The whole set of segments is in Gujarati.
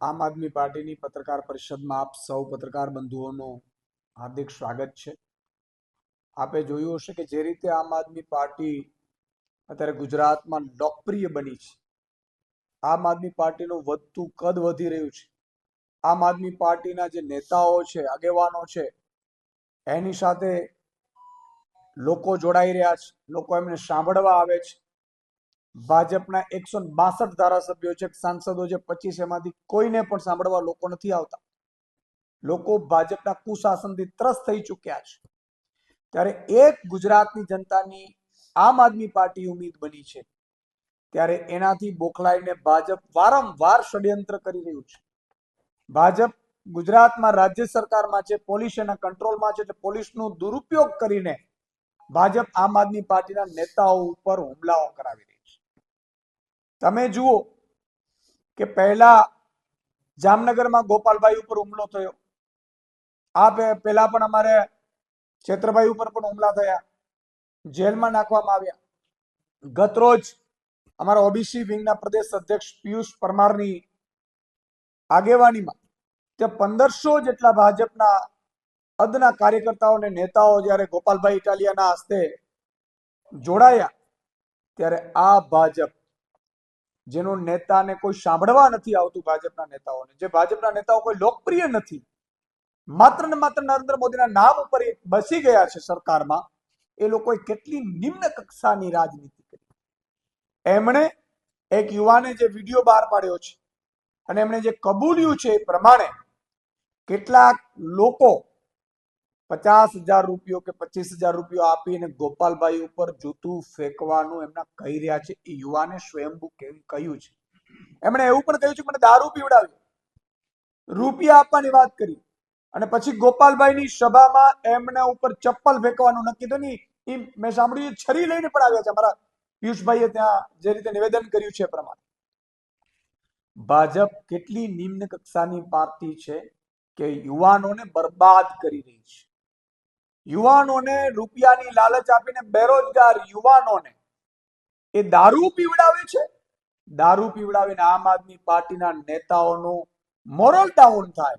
આમ આદમી પાર્ટીની પત્રકાર પરિષદમાં આપ સૌ પત્રકાર બંધુઓનું હાર્દિક સ્વાગત છે. આપે જોયું હશે કે જે રીતે આમ આદમી પાર્ટી અત્યારે ગુજરાતમાં લોકપ્રિય બની છે. આમ આદમી પાર્ટીનું વધતું કદ વધી રહ્યું છે. આમ આદમી પાર્ટીના જે નેતાઓ છે, આગેવાનો છે, એની સાથે લોકો જોડાઈ રહ્યા છે. લોકો એમને સાંભળવા આવે છે. ભાજપના એકસો બાસઠ ધારાસભ્યો છે. સાંસદો છે. પચીસ એમાંથી કોઈને પણ સાંભળવા લોકો નથી આવતા. લોકો ભાજપના કુશાસનથી ત્રસ્ત થઈ ચૂક્યા છે. ત્યારે એક ગુજરાતની જનતાની આમ આદમી પાર્ટી ઉમેદ બની છે. ત્યારે એનાથી બોખલાઈને ભાજપ વારંવાર ષડયંત્ર કરી રહ્યું છે. ભાજપ ગુજરાતમાં રાજ્ય સરકારમાં છે, પોલીસ એના કંટ્રોલમાં છે, એટલે પોલીસનો દુરુપયોગ કરીને ભાજપ આમ આદમી પાર્ટીના નેતાઓ ઉપર હુમલાઓ કરાવી રહી છે. તમે જુઓ કે પહેલા જામનગરમાં ગોપાલભાઈ ઉપર હુમલો થયો. આ પહેલા પણ અમારે છેત્રભાઈ ઉપર પણ હુમલા થયા. જેલમાં નાખવામાં આવ્યા. ગત રોજ અમારા ઓબીસી વિંગના પ્રદેશ અધ્યક્ષ પિયુષ પરમારની આગેવાનીમાં તે પંદરસો જેટલા ભાજપના અદના કાર્યકર્તાઓ અને નેતાઓ જ્યારે ગોપાલભાઈ ઇટાલિયાના હસ્તે જોડાયા, ત્યારે આ ભાજપ જેનો નેતાને કોઈ સાંભળવા નથી આવતું ભાજપના નેતાઓને, જે ભાજપના નેતાઓ કોઈ લોકપ્રિય નથી. માત્ર ને માત્ર નરેન્દ્ર મોદીના નામ ઉપર બસી ગયા છે સરકારમાં, એ લોકોએ કેટલી નિમ્ન કક્ષાની રાજનીતિ કરી. એમણે એક યુવાને જે વીડિયો બહાર પાડ્યો છે અને એમણે જે કબૂલ્યું છે એ પ્રમાણે કેટલાક લોકો પચાસ હજાર રૂપિયો કે પચીસ હજાર રૂપિયો આપીને ગોપાલભાઈ ઉપર જૂતું ફેંકવાનું એમના કહી રહ્યા છે. એ યુવાને સ્વયંભૂ કહ્યું છે? એમણે એવું પણ કહ્યું છે, મને દારૂ પીવડાવ્યું રૂપિયા આપવાની વાત કરી અને પછી ગોપાલભાઈની સભામાં એમના ઉપર ચપ્પલ ફેંકવાનું નક્કી તો નહીં એ મેં સાંભળ્યું છરી લઈને પણ આવ્યા છે. અમારા પિયુષભાઈએ ત્યાં જે રીતે નિવેદન કર્યું છે પ્રમાણે. ભાજપ કેટલી નિમ્ન કક્ષાની પાર્ટી છે કે યુવાનોને બરબાદ કરી રહી છે? યુવાનોને રૂપિયાની લાલચ આપીને બેરોજગાર યુવાનોને. એ દારૂ પીવડાવે છે? દારૂ પીવડાવીને આમ આદમી પાર્ટીના નેતાઓનું મોરલ ડાઉન થાય.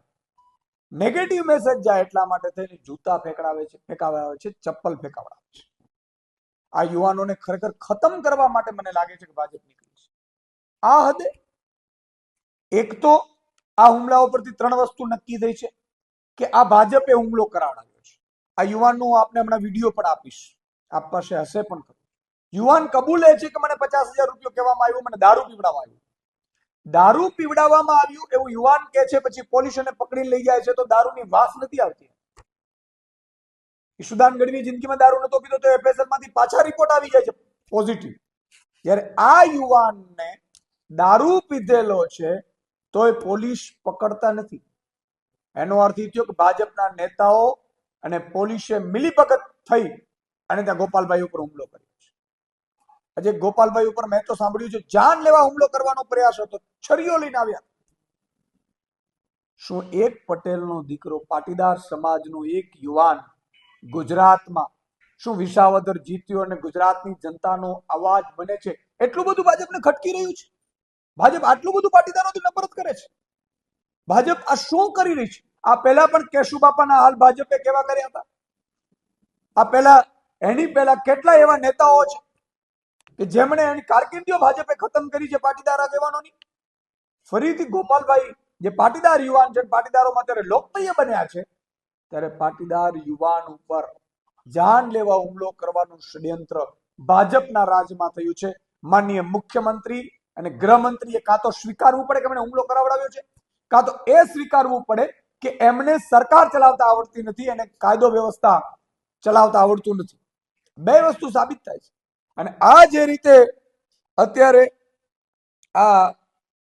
નેગેટિવ મેસેજ જાય એટલા માટે થઈને જૂતા ફેંકડાવે છે ફેંકાવે છે, ચપ્પલ ફેંકાવડાવે છે. આ યુવાનોને ખરેખર ખતમ કરવા માટે મને લાગે છે કે ભાજપ નીકળી છે. આ હદે એક તો આ હુમલાઓ પરથી ત્રણ વસ્તુ નક્કી થઈ છે કે આ ભાજપે હુમલો કરાવડાવ્યો. આ યુવાનનો આપને હમણાં વીડિયો પણ આપીશ. આપ પાસે હશે પણ યુવાન કબૂલે છે કે મને પચાસ હજાર રૂપિયો કહેવામાં આવ્યો, મને દારૂ પીવડાવવા આવ્યું. દારૂ પીવડાવવામાં આવ્યું એવું યુવાન કે છે, પછી પોલીસ એને પકડી લઈ જાય છે તો દારૂની વાસ નથી આવતી. ઈશુદાન ગઢવી જિંદગીમાં દારૂ નતો પીધો તો એફએસએલમાંથી પાછા રિપોર્ટ આવી જાય છે પોઝિટિવ જ્યારે આ યુવાનને દારૂ પીધેલો છે, તોય પોલીસ પકડતા નથી. એનો અર્થ એ થયો કે ભાજપના નેતાઓ અને પોલીસે મિલીભગત થઈ અને ત્યાં ગોપાલભાઈ ઉપર હુમલો કર્યો છે. આજે ગોપાલભાઈ ઉપર મેં તો સાંભળ્યું છે, જાન લેવા હુમલો કરવાનો પ્રયાસ હતો, છરીઓ લઈને આવ્યા. શું એક પટેલનો દીકરો પાટીદાર સમાજનો એક યુવાન ગુજરાતમાં, શું વિસાવદર જીત્યો અને ગુજરાતની જનતાનો અવાજ બને છે? એટલું બધું ભાજપને ખટકી રહ્યું છે. ભાજપ આટલું બધું પાટીદારોથી નફરત કરે છે. ભાજપ આ શું કરી રહી છે? આ પહેલા પણ કેશુબાપાના હાલ ભાજપે કેવા કર્યા હતા? આ પહેલા, એની પહેલા કેટલા એવા નેતાઓ છે કે જેમણે એની કારકિર્દીઓ ભાજપે ખતમ કરી છે પાટીદાર આગેવાનોની? ફરીથી ગોપાલભાઈ, જે પાટીદાર યુવાન છે, પાટીદારોમાં ત્યારે લોકપ્રિય બન્યા છે, ત્યારે પાટીદાર યુવાન ઉપર જાન લેવા હુમલો કરવાનું ષડયંત્ર ભાજપના રાજમાં થયું છે. માનનીય મુખ્યમંત્રી અને ગૃહમંત્રીએ કાં તો સ્વીકારવું પડે કે એમણે હુમલો કરાવડાવ્યો છે? કાં તો એ સ્વીકારવું પડે કે એમને સરકાર ચલાવતા આવડતી નથી અને કાયદો વ્યવસ્થા ચલાવતા આવડતું નથી. બે વસ્તુ સાબિત થાય છે. અને આ જે રીતે અત્યારે આ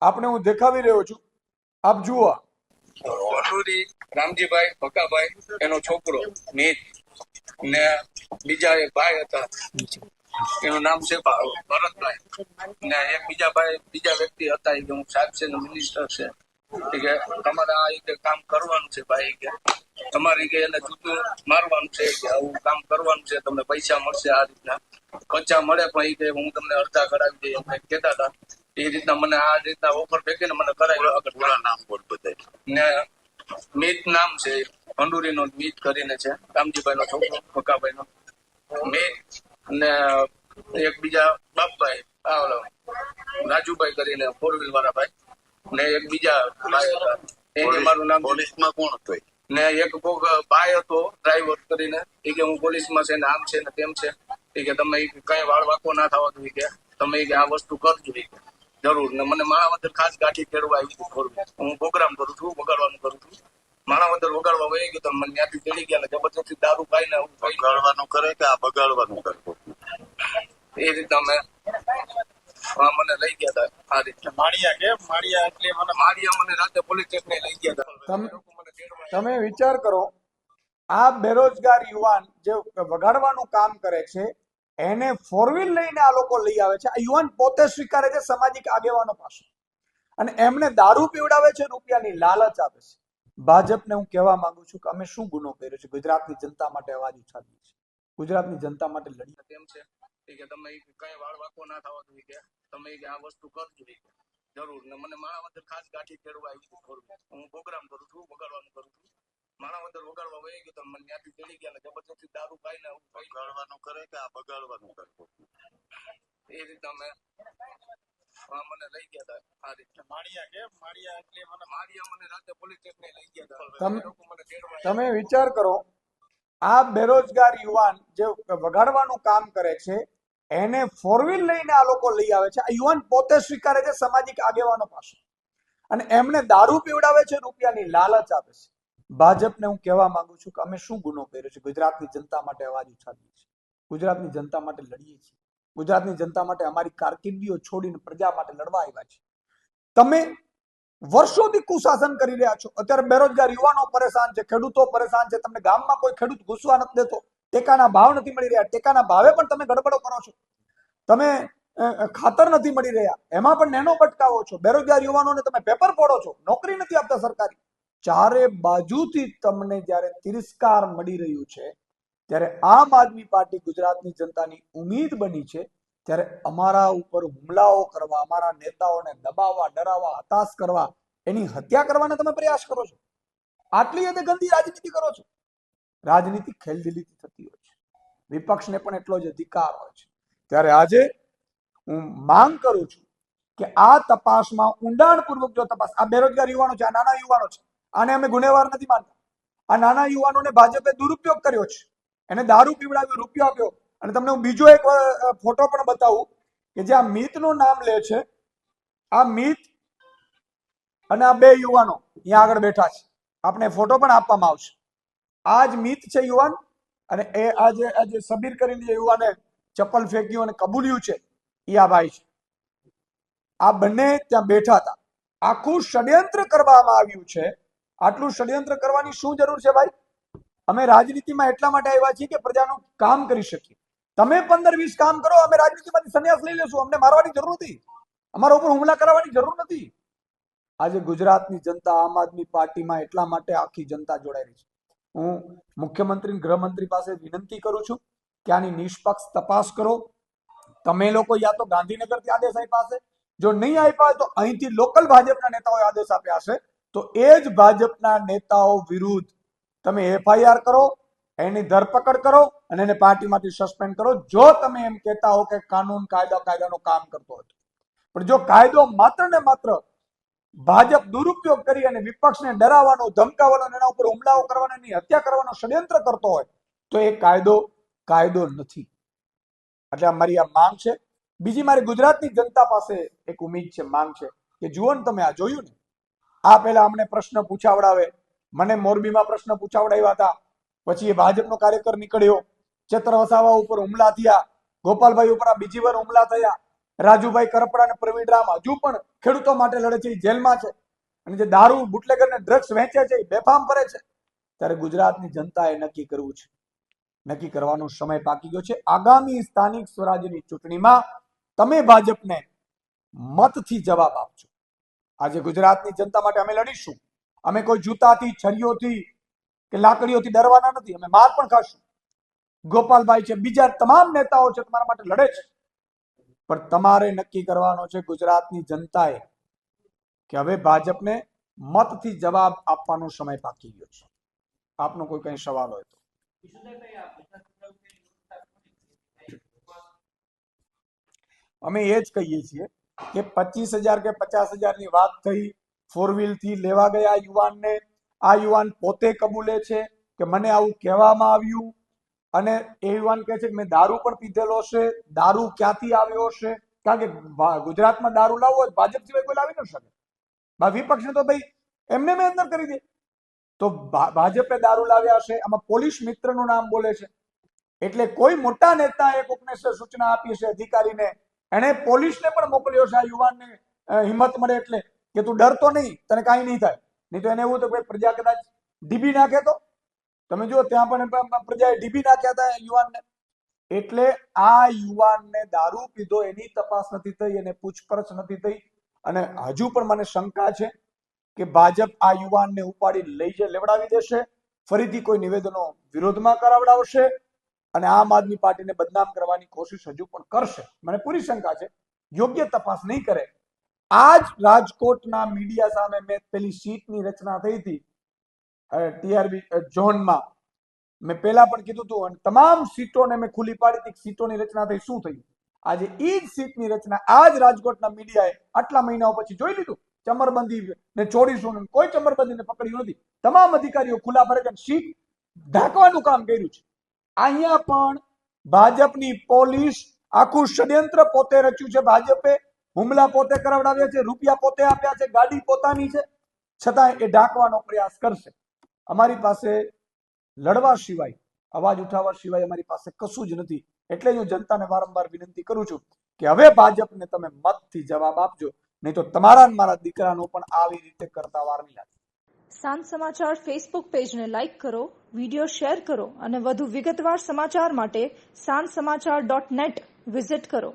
આપણે હું દેખાવી રહ્યો છું, આપ જુઓ રામજીભાઈ ભકાભાઈ એનો છોકરો, નીત, ને બીજા એક ભાઈ હતા. એનું નામ છે ભરતભાઈ. ને એક બીજા ભાઈ, બીજા વ્યક્તિ હતા, એ હું સાહેબ છે મિનિસ્ટર છે. કે તમારે આ રીતે કામ કરવાનું છે ભાઈ કે તમારી કે એને જૂતું મારવાનું છે કે આવું કામ કરવાનું છે તમને પૈસા મળશે આ રીતના. પૈસા મળે પણ એ કે હું તમને અડધા કરાવી દઈએ એમ કહેતા હતા. એ રીતના મને આ રીતના ઓફર ફેંકીને મને કરાવી આગળ. ને મીત નામ છે ભંડુરી નો મીત કરીને છે. રામજીભાઈ નો છોકરો ફકાભાઈ નો મીત ને એક બીજા બાપભાઈ રાજુભાઈ કરીને ફોર વ્હીલ વાળા ભાઈ. ને એક બીજા એને મારું નામ પોલીસમાં કોણ હતું ને એક કોક ભાઈ હતો ડ્રાઈવર કરીને. એ કે હું પોલીસમાં છે ને આમ છે ને તેમ છે. એ કે તમે કઈ વાળ વાકો ના થવા દો કે. તમે કે આ વસ્તુ કરજો કે. જરૂર. ને મને માણાવદર ખાસ ગાંઠી ફેરવા આવી હતી હું પ્રોગ્રામ કરું છું વગાડવાનું કરું છું. માણાવદર વગાડવા વહી ગયો તો મને ત્યાંથી ચડી ગયા જબરજસ્તી દારૂ પાઈને ખાઈ કરે કે આ બગાડવાનું કરતો એ રીતના મેં હા મને લઈ ગયા હતા. આ રીતના માળિયા કે? માળિયા એટલે મને મારિયા મને રાતે પોલીસ સ્ટેશને લઈ ગયા હતા. તમ- એ લોકો મને તેડવા તમે વિચાર કરો આ બેરોજગાર યુવાન જે વગાડવાનું કામ કરે છે એને ફોર વ્હીલ લઈને આ લોકો લઈ આવે છે. આ યુવાન પોતે સ્વીકારે છે સામાજિક આગેવાનો પાસે. અને એમને દારૂ પીવડાવે છે રૂપિયાની લાલચ આપે છે. ભાજપને હું કહેવા માંગુ છું કે અમે શું ગુનો કર્યો છે? ગુજરાતની જનતા માટે અવાજ ઉઠાવીએ છીએ. ગુજરાતની જનતા માટે લડીએ તેમ છે? કે તમે કઈ વાળ વાકો ના થવા જોઈએ કે તમે કે આ વસ્તુ કરજો કે. જરૂર. ને મને માણાવદર ખાસ ગાંઠી ફેરવા આવી હતી થોડું હું પ્રોગ્રામ કરું છું વગાડવાનું કરું છું. માણાવદર વગાડવા વહી ગયો તો મને ત્યાંથી ચડી ગયા જબરજસ્તી દારૂ પાઈને. બગાડવાનું કરે કે આ બગાડવાનું કરે? એ રીતના મેં હા મને લઈ ગયા હતા. આ રીતે. માળિયા કે? માળિયા એટલે મને માળિયા મને રાતે પોલીસ સ્ટેશને લઈ ગયા હતા. તમ- એ લોકો મને તેડવા તમે વિચાર કરો આ બેરોજગાર યુવાન જે વગાડવાનું કામ કરે છે, એને ફોર લઈને આ લોકો લઈ આવે છે. આ યુવાન પોતે સ્વીકારે છે સામાજિક આગેવાનો પાસે. અને એમને દારૂ પીવડાવે છે, રૂપિયાની લાલચ આપે છે. ભાજપને હું કહેવા માંગુ છું કે અમે શું ગુનો કર્યો છે? ગુજરાતની જનતા માટે અવાજ ઉઠાવીએ છીએ. ગુજરાતની જનતા માટે લડીએ છીએ. ગુજરાતની જનતા માટે અમારી કારકિર્દીઓ છોડીને પ્રજા માટે લડવા આવ્યા છે. તમે વર્ષોથી કુશાસન કરી રહ્યા છો. અત્યારે બેરોજગાર યુવાનો પરેશાન છે, ખેડૂતો પરેશાન છે. તમને ગામમાં કોઈ ખેડૂત ઘૂસવા નથી દેતો. ટેકાના ભાવ નથી મળી રહ્યા. ટેકાના ભાવે પણ તમે ગડબડો કરો છો. તમે ખાતર નથી મળી રહ્યા. એમાં પણ નેનો બટકાવો છો. બેરોજગાર યુવાનોને તમે પેપર ફોડો છો. નોકરી નથી આપતા સરકારી. ચારે બાજુથી તમને જ્યારે તિરસ્કાર મળી રહ્યું છે, ત્યારે આમ આદમી પાર્ટી ગુજરાતની જનતાની ઉમ્મીદ બની છે ત્યારે અમારા ઉપર હુમલાઓ કરવા, અમારા નેતાઓને દબાવવા, ડરાવવા, હતાશ કરવા, એની હત્યા કરવાના તમે પ્રયાસ કરો છો. આટલી હદે ગંદી રાજનીતિ કરો છો. રાજનીતિ ખેલદિલીથી થતી હોય છે. વિપક્ષને પણ એટલો જ અધિકાર હોય છે. ત્યારે આજે હું માંગ કરું છું કે આ તપાસમાં ઊંડાણપૂર્વક જો તપાસ, આ બેરોજગાર યુવાનો છે, આ નાના યુવાનો છે, આને અમે ગુનેવાર નથી માનતા. આ નાના યુવાનોને ભાજપે દુરુપયોગ કર્યો છે. એને દારૂ પીવડાવ્યો, રૂપિયો આપ્યો અને તમને હું બીજો એક ફોટો પણ બતાવું કે જે આ મિતનું નામ લે છે. આ મિત અને આ બે યુવાનો અહીંયા આગળ બેઠા છે. આપણે ફોટો પણ આપવામાં આવશે. આ જ મિત છે યુવાન અને એ આ જે આ જે સબીર કરીને જે યુવાને ચપ્પલ ફેંક્યું અને કબૂલ્યું છે, એ આ ભાઈ છે. આ બંને ત્યાં બેઠા હતા. આખું ષડયંત્ર કરવામાં આવ્યું છે. આટલું ષડયંત્ર કરવાની શું જરૂર છે ભાઈ? અમે રાજનીતિમાં એટલા માટે આવ્યા છીએ કે પ્રજાનું કામ કરી શકીએ. તમે પંદર વીસ કામ કરો, અમે રાજનીતિમાંથી સંન્યાસ લઈ લેશું, અમને મારવાની જરૂર નથી. અમારા ઉપર હુમલા કરાવવાની જરૂર નથી. આજે ગુજરાતની જનતા આમ આદમી પાર્ટીમાં એટલા માટે આખી જનતા જોડાયેલી છે. હું મુખ્યમંત્રી ગૃહમંત્રી પાસે વિનંતી કરું છું કે આની નિષ્પક્ષ તપાસ કરો. તમે લોકો યા તો ગાંધીનગરથી આદેશ આપ્યા હશે. જો નહીં આપ્યા હોય તો અહીંથી લોકલ ભાજપના નેતાઓએ આદેશ આપ્યા હશે. તો એ જ ભાજપના નેતાઓ વિરુદ્ધ તમે એફઆઈઆર કરો, એની ધરપકડ કરો. અને એને પાર્ટીમાંથી સસ્પેન્ડ કરો. જો તમે એમ કહેતા હો કે કાનૂન કાયદા, કાયદાનું કામ કરતો હતો પણ જો કાયદો માત્ર ને માત્ર ભાજપ દુરુપયોગ કરી અને વિપક્ષને ડરાવવાનો, ધમકાવવાનો એના ઉપર હુમલાઓ કરવાનો એની હત્યા કરવાનો ષડયંત્ર કરતો હોય, તો એ કાયદો કાયદો નથી. એટલે મારી આ માંગ છે. બીજી મારી ગુજરાતની જનતા પાસે એક ઉમેદ છે, માંગ છે કે જુઓ ને તમે, આ જોયું ને? આ પહેલા અમને પ્રશ્ન પૂછાવડાવે. મને મોરબીમાં પ્રશ્ન પૂછાવડાવ્યા હતા. પછી એ ભાજપનો કાર્યકર નીકળ્યો. ચેતર વસાવા ઉપર હુમલા થયા. ગોપાલભાઈ ઉપર બીજી વાર હુમલા થયા. રાજુભાઈ કરપડા અને પ્રવીણ રામ હજુ પણ ખેડૂતો માટે લડે છે જેલમાં છે. અને જે દારૂ, બુટલેગર ને ડ્રગ્સ વેચે છે બેફામ કરે છે. ત્યારે ગુજરાતની જનતાએ નક્કી કરવું છે. નક્કી કરવાનો સમય પાકી ગયો છે. આગામી સ્થાનિક સ્વરાજ્યની ચૂંટણીમાં તમે ભાજપને મતથી જવાબ આપજો. આજે ગુજરાતની જનતા માટે અમે લડીશું. અમે કોઈ જૂતાથી, છરીઓથી કે લાકડીઓથી ડરવાના નથી. અમે માર પણ ખાશું. ગોપાલભાઈ છે, બીજા તમામ નેતાઓ છે, તમારા માટે લડે છે. પણ તમારે નક્કી કરવાનો છે ગુજરાતની જનતાએ કે હવે ભાજપને મતથી જવાબ આપવાનો સમય બાકી ગયો છે. આપનો કોઈ કઈ સવાલ હોય તો. અમે એ જ કહીએ છીએ કે પચીસ હજાર કે પચાસ હજારની વાત થઈ ફોર વ્હીલથી લેવા ગયા યુવાનને. આ યુવાન પોતે કબૂલે છે કે મને આવું કહેવામાં આવ્યું. અને એ યુવાન કહે છે કે મેં દારૂ પણ પીધેલો છે. દારૂ ક્યાંથી આવ્યો છે? કારણ કે ગુજરાતમાં દારૂ લાવવો ભાજપ સિવાય કોઈ લાવી ન શકે. વિપક્ષને તો ભાઈ એમને મેં અંદર કરી દે. તો ભાજપે દારૂ લાવ્યા છે. આમાં પોલીસ મિત્રનું નામ બોલે છે. એટલે કોઈ મોટા નેતાએ કોકને સૂચના આપી છે અધિકારીને. એણે પોલીસને પણ મોકલ્યો છે આ યુવાનને. હિંમત મળે એટલે કે તું ડરતો નહીં, તને કાંઈ નહીં થાય. નહીં તો એને એવું તો પ્રજા કદાચ ડીબી નાખે તો? તમે જુઓ, ત્યાં પણ પ્રજાએ ડીબી નાખ્યા હતા યુવાનને. એટલે આ યુવાનને દારૂ પીધો, એની તપાસ નથી થઈ, એને પૂછપરછ નથી થઈ. અને હજુ પણ મને શંકા છે કે ભાજપ આ યુવાનને ઉપાડી લઈ જ લેવડાવી દેશે. ફરીથી કોઈ નિવેદનો વિરોધમાં કરાવડાવશે અને આમ આદમી પાર્ટીને બદનામ કરવાની કોશિશ હજુ પણ કરશે. મને પૂરી શંકા છે. યોગ્ય તપાસ નહીં કરે. આ જ રાજકોટના મીડિયા સામે મેં પેલી સીટની રચના થઈ હતી. ટીઆરબી ઝોનમાં. મેં પહેલા પણ કીધું હતું અને તમામ સીટોને મેં ખુલ્લી પાડી હતી સીટોની રચના થઈ, શું થયું આજે એ જ સીટની રચના, આ જ રાજકોટના મીડિયાએ આટલા મહિનાઓ પછી જોઈ લીધું. ચમરબંધી ને છોડીશું કોઈ ચમરબંધીને પકડ્યું નથી. તમામ અધિકારીઓ ખુલ્લા ફરે સીટ ઢાંકવાનું કામ કર્યું છે. અહીંયા પણ ભાજપની પોલીસ આખું ષડયંત્ર પોતે રચ્યું છે. ભાજપે હુમલા પોતે કરાવડાવ્યા છે, રૂપિયા પોતે આપ્યા છે, ગાડી પોતાની છે. છતાં એ ઢાંકવાનો પ્રયાસ કરશે. અમારી પાસે લડવા સિવાય, અવાજ ઉઠાવવા સિવાય અમારી પાસે કશું જ નથી. એટલે હું જનતાને વારંવાર વિનંતી કરું છું કે હવે ભાજપને તમે મતથી જવાબ આપજો, નહીં તો તમારા મારા દીકરાનો પણ આવી રીતે કરતા વાર નહીં લાગે. સાંજ સમાચાર ફેસબુક પેજને લાઇક કરો વીડિયો શેર કરો અને વધુ વિગતવાર સમાચાર માટે સાંજ સમાચાર ડોટ નેટ વિઝિટ કરો.